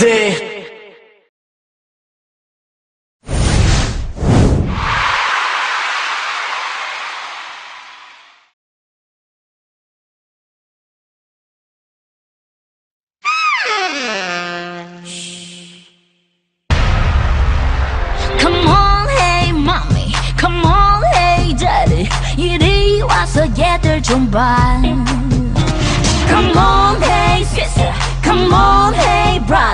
dê together combine. Come on, hey sister. Come on, hey brother.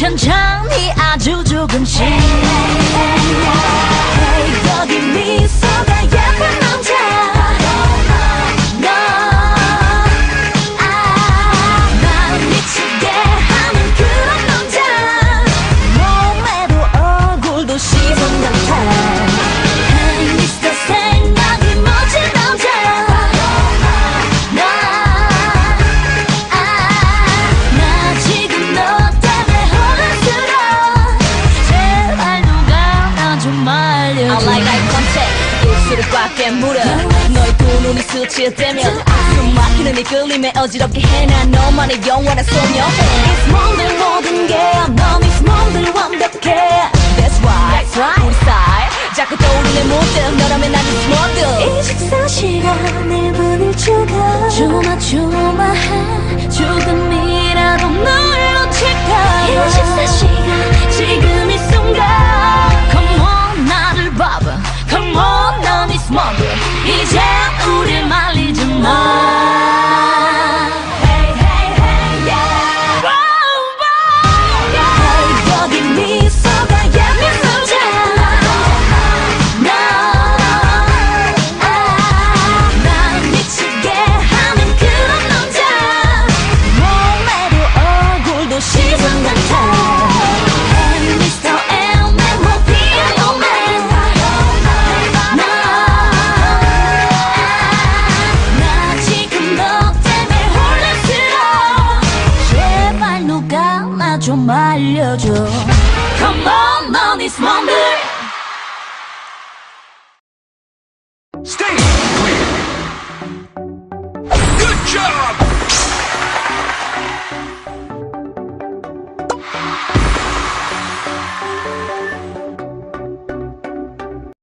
천천히 아주 조금씩. 네, 네, 네, 거기 미소 입술을 꽉 깨물어. 너의 두 눈이 스치되면 숨 막히는 이 끌림에 어지럽게 해난 너만의 영원한 소녀. It's 모든 모든 게넌 It's 모든 완벽해. That's right, That's right. 우리 사이 자꾸 떠오르네 모든 너라면 난 It's 모든 24시간 1분을 추가 조마조마한 조금이라도 너 moment 이제 우릴 말리지 마. 좀 알려줘 Come on, on this Monday